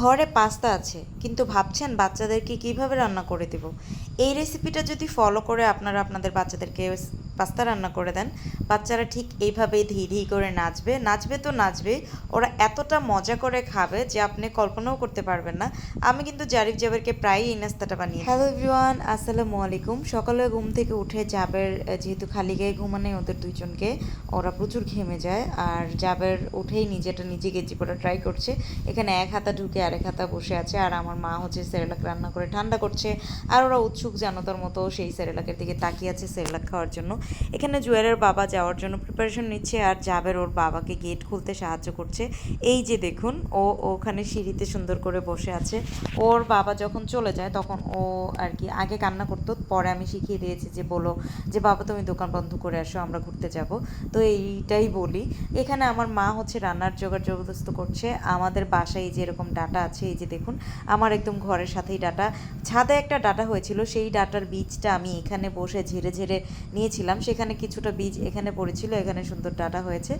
ঘরে পাস্তা আছে, কিন্তু ভাবছেন বাচ্চাদেরকে কীভাবে রান্না করে দেব? এই রেসিপিটা যদি ফলো করে আপনারা আপনাদের বাচ্চাদেরকে পাস্তা রান্না করে দেন। বাচ্চারা ঠিক এইভাবেই ধি ধি করে নাচবে। নাচবে তো নাচবে। ওরা এতটা মজা করে খাবে যে আপনি কল্পনাও করতে পারবেন না। আমি কিন্তু জারিফ জাবেরকে প্রায়ই এই নাস্তাটা বানিয়ে হ্যালো এভরিওয়ান, আসসালামু আলাইকুম। সকালে ঘুম থেকে উঠে জাবের যেহেতু খালি গায়ে ঘুমানে ওদের দুইজনকে, ওরা প্রচুর ঘেমে যায়। আর জাবের উঠেই নিজেটা নিজে গেঞ্জি পরা ট্রাই করছে। এখানে এক হাতা ঢুকে আরেক হাতা বসে আছে। আর আমার মা হচ্ছে সেরেলাক রান্না করে ঠান্ডা করছে। আর ওরা উৎসুক জানতার মতো সেই সেরেলাকের দিকে তাকিয়ে আছে সেরেলাক খাওয়ার জন্য। এখানে জুয়েলের বাবা যাওয়ার জন্য প্রিপারেশন নিচ্ছে আর জাবের ওর বাবাকে গেট খুলতে সাহায্য করছে। এই যে দেখুন, ও ওখানে সিঁড়িতে সুন্দর করে বসে আছে। ওর বাবা যখন চলে যায়, তখন ও আর কি আগে কান্না করতো, পরে আমি শিখিয়ে দিয়েছি যে বলো যে, বাবা, তুমি দোকান বন্ধ করে আসো, আমরা ঘুরতে যাব। তো এইটাই বলি। এখানে আমার মা হচ্ছে রান্নার জোগাড় জবরদস্ত করছে। আমাদের বাসায় যে এরকম ডাটা আছে, এই যে দেখুন, আমার একদম ঘরের সাথেই ডাটা। ছাদে একটা ডাটা হয়েছিল, সেই ডাটার বীজটা আমি এখানে বসে ঝেড়ে ঝেড়ে নিয়েছিলাম। সেখানে কিছুটা বীজ এখানে পড়েছিল, এখানে সুন্দর ডাটা হয়েছে।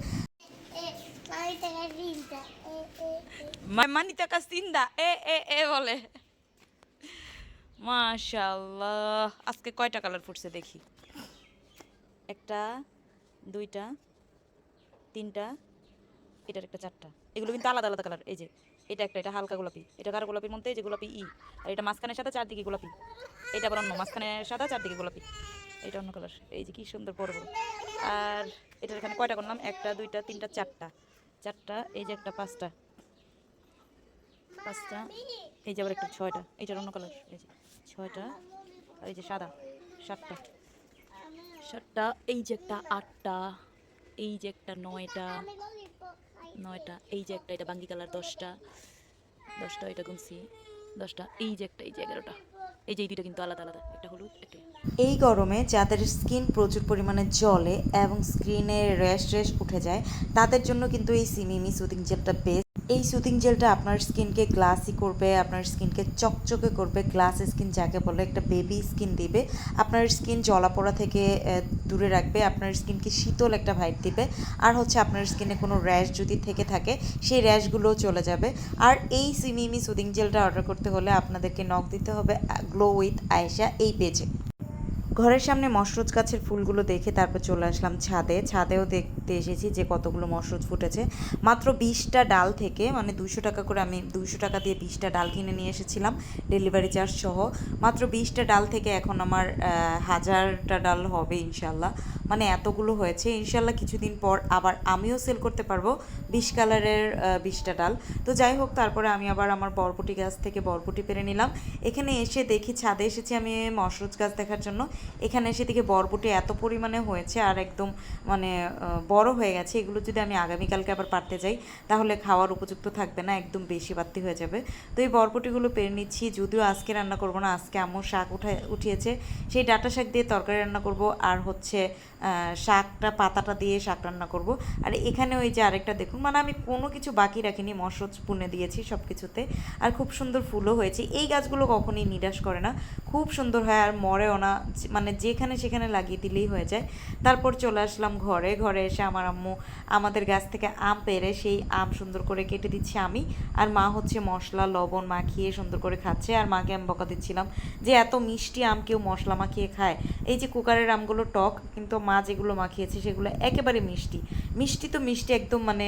মানিতা কাসিন্দা এ এ এ বলে। মাশাল্লাহ আজকে কয়টা কালার ফুটছে দেখি। একটা, দুইটা, তিনটা, এটার একটা চারটা। এগুলো কিন্তু আলাদা আলাদা কালার, এই যে, এটা একটা, এটা হালকা গোলাপি। এটা কারও গোলাপির মধ্যে এই যে গোলাপি ই, আর এটা মাঝখানের সাথে চারদিকে গোলাপি। এটা আবার অন্য মাঝখানে সাদা চারদিকে গোলাপি। এটা অন্য কালার এই যে কি সুন্দর বড় বড় আর এটার এখানে কয়টা করলাম একটা দুইটা তিনটা চারটা চারটা এই যে একটা পাঁচটা পাঁচটা এই যে আবার একটা ছয়টা এইটার অন্য কালার এই যে ছয়টা আর এই যে সাদা সাতটা সাতটা এই যে একটা আটটা এই যে একটা নয়টা নয়টা এই যে একটা এটা বাঙ্গি কালার দশটা দশটা এটা গুনছি দশটা এই যে একটা এই যে এগারোটা এই যে এই দুইটা কিন্তু আলাদা আলাদা। একটা হলুদ, একটা এই। গরমে যাদের স্কিন প্রচুর পরিমাণে জলে এবং স্কিনে র্যাশ র্যাশ উঠে যায়, তাদের জন্য কিন্তু এই সিমিমি সুদিং জেলটা বেস্ট এই সুদিং জেলটা আপনার স্কিনকে গ্লাসি করবে, আপনার স্কিনকে চকচকে করবে গ্লাস স্কিন যাকে বলে একটা বেবি স্কিন দিবে। আপনার স্কিন জলাপোড়া থেকে দূরে রাখবে, আপনার স্কিনকে শীতল একটা ভাইব দিবে। আর হচ্ছে আপনার স্কিনে কোনো র্যাশ যদি থেকে থাকে, সেই র্যাশগুলোও চলে যাবে। আর এই সিমিমি সুদিং জেলটা অর্ডার করতে হলে আপনাদেরকে নক দিতে হবে গ্লো উইথ আয়েশা এই পেজে ঘরের সামনে মশরুজ গাছের ফুলগুলো দেখে তারপর চলে আসলাম ছাদে। ছাদেও দেখতে এসেছি যে কতগুলো মশরুজ ফুটেছে। মাত্র বিশটা ডাল থেকে মানে দুশো টাকা করে আমি দুশো টাকা দিয়ে বিশটা ডাল কিনে নিয়ে এসেছিলাম ডেলিভারি চার্জ সহ। মাত্র বিশটা ডাল থেকে এখন আমার হাজারটা ডাল হবে ইনশাল্লাহ মানে এতগুলো হয়েছে। ইনশাল্লাহ কিছুদিন পর আবার আমিও সেল করতে পারব বিশ কালারের বিশটা ডাল। তো যাই হোক, তারপরে আমি আবার আমার বরবটি গাছ থেকে বরবটি পেরে নিলাম। এখানে এসে দেখি ছাদে এসেছি আমি মশরুজ গাছ দেখার জন্য। এখানে এসে দেখি বরবটি এত পরিমাণে হয়েছে আর একদম মানে বড় হয়ে গেছে, এগুলো যদি আমি আগামীকালকে আবার পারতে যাই, তাহলে খাওয়ার উপযুক্ত থাকবে না, একদম বেশি বাড়তি হয়ে যাবে। তো এই বরবটিগুলো পেরে নিচ্ছি, যদিও আজকে রান্না করব না, আজকে আম্মু শাক উঠে, উঠিয়েছে। সেই ডাটা শাক দিয়ে তরকারি রান্না করব, আর হচ্ছে শাকটা, পাতাটা দিয়ে শাক রান্না করব। আর এখানে ওই যে আরেকটা দেখুন মানে আমি কোনো কিছু বাকি রাখিনি মশরুজ পুনে দিয়েছি সব কিছুতে আর খুব সুন্দর ফুলও হয়েছে, এই গাছগুলো কখনোই নিরাশ করে না। খুব সুন্দর হয়, আর মরেও না মানে যেখানে সেখানে লাগিয়ে দিলেই হয়ে যায়। তারপর চলে আসলাম ঘরে ঘরে এসে আমার আম্মু। আমাদের গাছ থেকে আম পেরে সেই আম সুন্দর করে কেটে দিচ্ছি আমি। আর মা হচ্ছে মশলা, লবণ মাখিয়ে সুন্দর করে খাচ্ছে। আর মাকে আমি বকা দিচ্ছিলাম যে, এত মিষ্টি আম কেউ মশলা মাখিয়ে খায়। এই যে কুকারের আমগুলো টক, কিন্তু মা যেগুলো মাখিয়েছে সেগুলো একেবারে মিষ্টি। মিষ্টি তো মিষ্টি একদম মানে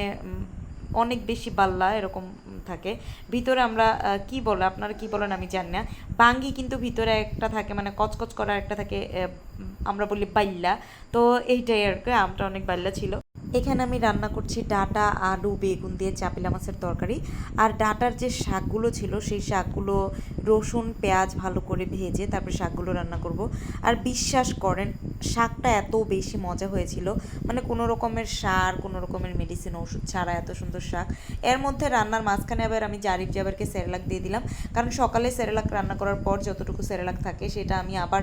অনেক বেশি বাল্লা এরকম থাকে। ভিতরে আমরা কি বলে, আপনারা কি বলেন আমি জানি না। বাঙ্গি কিন্তু ভিতরে একটা থাকে মানে কচকচ করা একটা থাকে আমরা বলি বাইল্লা তো এইটাই আর কি, আমটা অনেক বাইল্লা ছিল। এখানে আমি রান্না করছি ডাটা, আলু, বেগুন দিয়ে চাপিলা মাছের তরকারি। আর ডাটার যে শাকগুলো ছিল, সেই শাকগুলো রসুন, পেঁয়াজ ভালো করে ভেজে তারপরে শাকগুলো রান্না করব। আর বিশ্বাস করেন শাকটা এত বেশি মজা হয়েছিল। মানে কোনো রকমের সার, কোনো রকমের মেডিসিন ওষুধ ছাড়া এত সুন্দর শাক। এর মধ্যে রান্নার মাঝখানে আবার আমি জারিফ জাবারকে সেরেলাক দিয়ে দিলাম। কারণ সকালে সেরেলাক রান্না করার পর যতটুকু সেরেলাক থাকে সেটা আমি আবার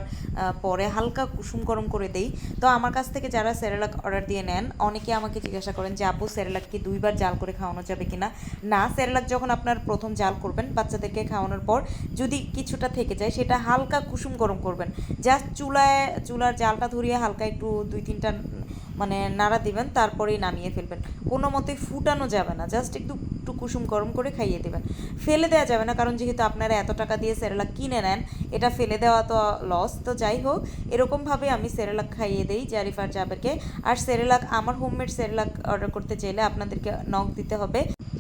পরে হালকা কুসুম গরম করে দেই। তো আমার কাছ থেকে যারা সেরেলাক অর্ডার দিয়ে নেন, অনেকে আমাকে জিজ্ঞাসা করেন যে, আপু, সেরেলাক কি দুইবার জাল করে খাওয়ানো যাবে কিনা? না, সেরেলাক যখন আপনার প্রথম জাল করবেন বাচ্চাদেরকে খাওয়ানোর পর যদি কিছুটা থেকে যায়, সেটা হালকা কুসুম গরম করবেন। জাস্ট চুলায়, চুলার জালটা ধরিয়ে হালকা একটু দুই তিনটা মানে নাড়া দিবেন, তারপরেই নামিয়ে ফেলবেন। কোনো মতে ফুটানো যাবে না, জাস্ট একটু একটু কুসুম গরম করে খাইয়ে দেবেন। ফেলে দেওয়া যাবে না, কারণ যেহেতু আপনারা এত টাকা দিয়ে সেরেলাক কিনে নেন, এটা ফেলে দেওয়া তো লস তো যাই হোক, এরকমভাবে আমি সেরেলাক খাইয়ে দিই জারিফার জাবেরকে। আর সেরেলাক আমার হোমমেড সেরেলাক অর্ডার করতে চাইলে আপনাদেরকে নখ দিতে হবে।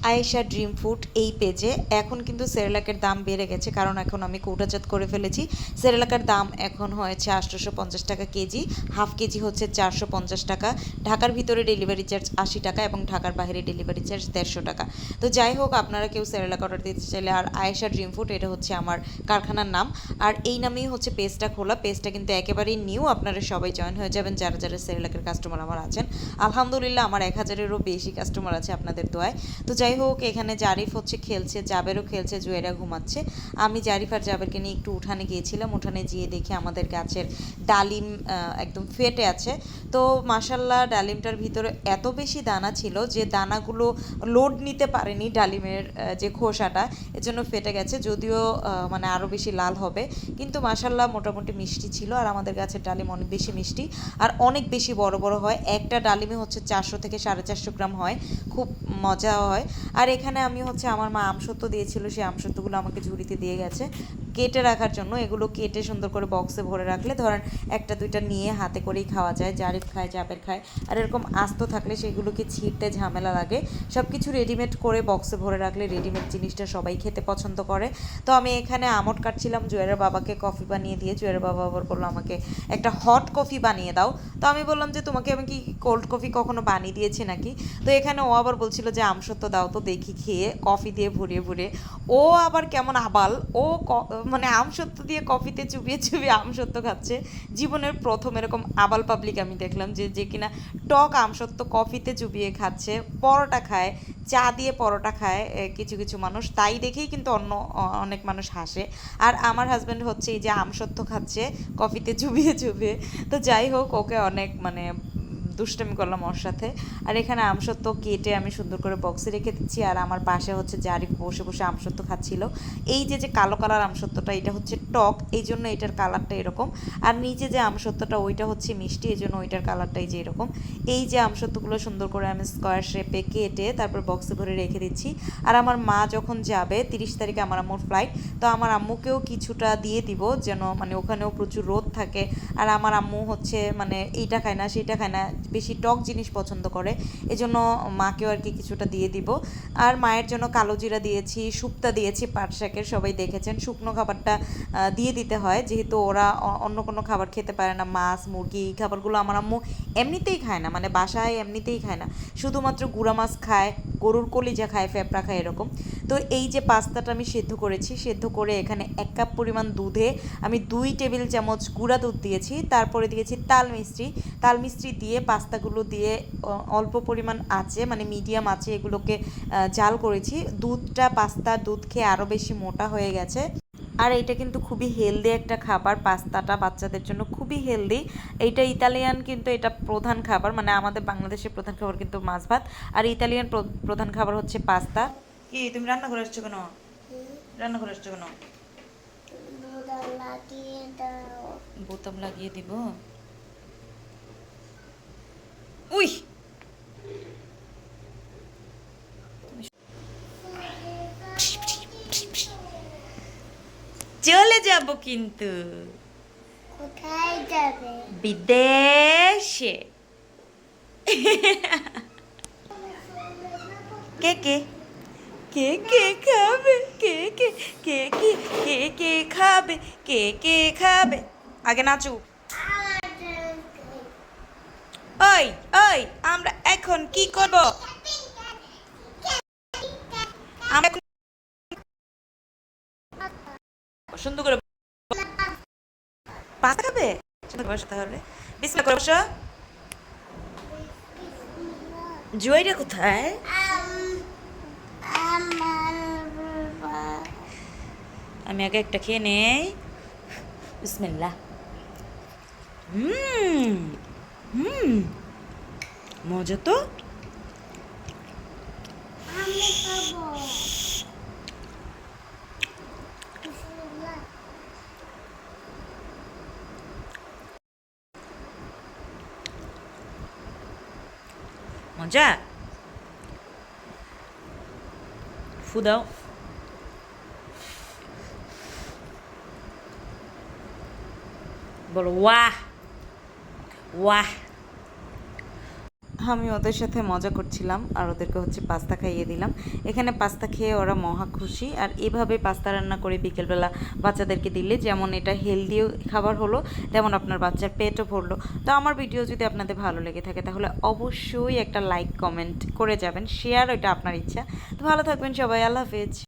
আয়েশা ড্রিম ফুড এই পেজে এখন কিন্তু সেরেলাকের দাম বেড়ে গেছে, কারণ এখন আমি কৌটাজাত করে ফেলেছি। সেরেলাকের দাম এখন হয়েছে আটশোশো পঞ্চাশ টাকা কেজি, হাফ কেজি হচ্ছে চারশো পঞ্চাশ টাকা। ঢাকার ভিতরে ডেলিভারি চার্জ আশি টাকা এবং ঢাকার বাইরে ডেলিভারি চার্জ দেড়শো টাকা। তো যাই হোক, আপনারা কেউ সেরেলাক অর্ডার দিতে চাইলে, আর আয়েশা ড্রিম ফুড এটা হচ্ছে আমার কারখানার নাম। আর এই নামেই হচ্ছে পেজটা খোলা। পেজটা কিন্তু একেবারেই নিউ আপনারা সবাই জয়েন হয়ে যাবেন, যারা যারা সেরেলাকের কাস্টমার আমার আছেন। আলহামদুলিল্লাহ, আমার এক হাজারেরও বেশি কাস্টমার আছে আপনাদের দোয়ায়। তো যাই হোক, এখানে জারিফ হচ্ছে, খেলছে, জাবেরও খেলছে, জুয়েরা ঘুমাচ্ছে। আমি জারিফ আর জাবেরকে নিয়ে একটু উঠানে গিয়েছিলাম। উঠানে গিয়ে দেখি আমাদের গাছের ডালিম একদম ফেটে আছে। তো মাসাল্লাহ ডালিমটার ভিতরে এত বেশি দানা ছিল যে দানাগুলো লোড নিতে পারেনি ডালিমের যে খোসাটা, এজন্য ফেটে গেছে। যদিও মানে আরও বেশি লাল হবে। কিন্তু মাসাল্লাহ মোটামুটি মিষ্টি ছিল আর আমাদের গাছের ডালিম অনেক বেশি মিষ্টি। আর অনেক বেশি বড় বড় হয়। একটা ডালিমে হচ্ছে চারশো থেকে সাড়ে চারশো গ্রাম হয়। খুব মজা হয়। আর এখানে আমি হচ্ছে আমার মা আমসত্ব দিয়েছিল সেই আমসত্বগুলো আমাকে ঝুড়িতে দিয়ে গেছে। কেটে রাখার জন্য এগুলো কেটে সুন্দর করে বক্সে ভরে রাখলে ধরেন একটা, দুইটা নিয়ে হাতে করেই খাওয়া যায়, জারিফ খায়, জাবের খায়। আর এরকম আস্ত থাকলে সেগুলোকে ছিঁড়তে ঝামেলা লাগে। সব কিছু রেডিমেড করে বক্সে ভরে রাখলে রেডিমেড জিনিসটা সবাই খেতে পছন্দ করে। তো আমি এখানে আমট কাটছিলাম, জুয়েরের বাবাকে কফি বানিয়ে দিয়ে, জুয়েরের বাবা আবার বলল, আমাকে একটা হট কফি বানিয়ে দাও। তো আমি বললাম যে, তোমাকে আমি কি কোল্ড কফি কখনো বানিয়ে দিয়েছি নাকি? তো এখানে ও আবার বলছিল যে আমসত্ব দাও তো দেখি, খেয়ে কফি দিয়ে ভরিয়ে ভরিয়ে। ও আবার কেমন আবাল, ও মানে আমসত্ব দিয়ে কফিতে চুবিয়ে চুবিয়ে আমসত্ব খাচ্ছে। জীবনের প্রথম এরকম আবাল পাবলিক আমি দেখলাম যে যে কিনা টক আমসত্ব কফিতে চুবিয়ে খাচ্ছে, পরোটা খায়, চা দিয়ে পরোটা খায় কিছু কিছু মানুষ। তাই দেখেই কিন্তু অন্য অনেক মানুষ হাসে। আর আমার হাজব্যান্ড হচ্ছে এই যে আমসত্ব খাচ্ছে, কফিতে চুবিয়ে চুবিয়ে। তো যাই হোক, ওকে অনেক মানে দুষ্টামি করলাম ওর সাথে। আর এখানে আমসত্ব কেটে আমি সুন্দর করে বক্সে রেখে দিচ্ছি। আর আমার পাশে হচ্ছে জারি বসে বসে আমসত্ব খাচ্ছিল। এই যে যে কালো কালার আমসত্বটা, এটা হচ্ছে টক। এই জন্য এটার কালারটা এরকম। আর নিচে যে আমসত্বটা, ওইটা হচ্ছে মিষ্টি। এই জন্য ওইটার কালারটাই যে এরকম। এই যে আমসত্বগুলো সুন্দর করে আমি স্কোয়ার শেপে কেটে তারপর বক্সে ভরে রেখে দিচ্ছি। আর আমার মা যখন যাবে, তিরিশ তারিখে আমার আম্মুর ফ্লাইট তো আমার আম্মুকেও কিছুটা দিয়ে দিব যেন মানে ওখানেও প্রচুর রোদ থাকে। আর আমার আম্মু হচ্ছে মানে এইটা খায় না, সেইটা খায় না বেশি টক জিনিস পছন্দ করে, এজন্য মাকেও আর কি কিছুটা দিয়ে দিব। আর মায়ের জন্য কালো জিরা দিয়েছি শুক্তা দিয়েছি, পাট শাকের, সবাই দেখেছেন। শুকনো খাবারটা দিয়ে দিতে হয়, যেহেতু ওরা অন্য কোনো খাবার খেতে পারে না, মাছ, মুরগি, এই খাবারগুলো আমার আম্মু এমনিতেই খায় না মানে বাসায় এমনিতেই খায় না। শুধুমাত্র গুঁড়া মাছ খায় গরুর কলি যা খায়, ফ্যাপড়া খায় এরকম। তো এই যে পাস্তাটা আমি সেদ্ধ করেছি, সেদ্ধ করে এখানে এক কাপ পরিমাণ দুধে আমি দুই টেবিল চামচ গুঁড়া দুধ দিয়েছি। তারপরে দিয়েছি তাল মিস্ত্রি তাল মিস্ত্রি দিয়ে পাস্তাগুলো দিয়ে অল্প পরিমাণ আছে মানে মিডিয়াম আছে এগুলোকে জাল করেছি। দুধটা পাস্তা দুধ খেয়ে আরও বেশি মোটা হয়ে গেছে। আর এটা কিন্তু খুবই হেলদি একটা খাবার। পাস্তাটা বাচ্চাদের জন্য খুবই হেলদি এইটা ইতালিয়ান কিন্তু এটা প্রধান খাবার মানে আমাদের বাংলাদেশের প্রধান খাবার কিন্তু মাছ ভাত। আর ইতালিয়ান প্র- প্রধান খাবার হচ্ছে পাস্তা। কি, তুমি রান্না করে আসছো কেন? রান্না করে আসছো কেন? বোতাম লাগিয়ে দিব। উই চলে যাব কিন্তু। কোথায় যাবে? বিদেশে। কে কে? কে কে খাবে? কে কে? কে কে? কে কে খাবে? কে কে খাবে? আগে নাচু। ওই ওই আমরা এখন কি করব আমরা এখন সুন্দর করে পাস্তা খাবে? বিসমিল্লাহ করে বসো। জুয়াইরা কোথায়? আমি আগে একটা খেয়ে নেই। বিসমিল্লাহ। হুম হুম, মজা তো। মজা ফু দাও বলো ওয়াহ ওয়াহ আমি ওদের সাথে মজা করছিলাম আর ওদেরকে হচ্ছে পাস্তা খাইয়ে দিলাম। এখানে পাস্তা খেয়ে ওরা মহা খুশি। আর এভাবে পাস্তা রান্না করে বিকেলবেলা বাচ্চাদেরকে দিলে, যেমন এটা হেলদিও খাবার হলো, তেমন আপনার বাচ্চার পেটও ভরলো। তো আমার ভিডিও যদি আপনাদের ভালো লেগে থাকে, তাহলে অবশ্যই একটা লাইক কমেন্ট করে যাবেন। শেয়ার ওইটা আপনার ইচ্ছা। তো ভালো থাকবেন সবাই, আল্লাহ হাফেজ।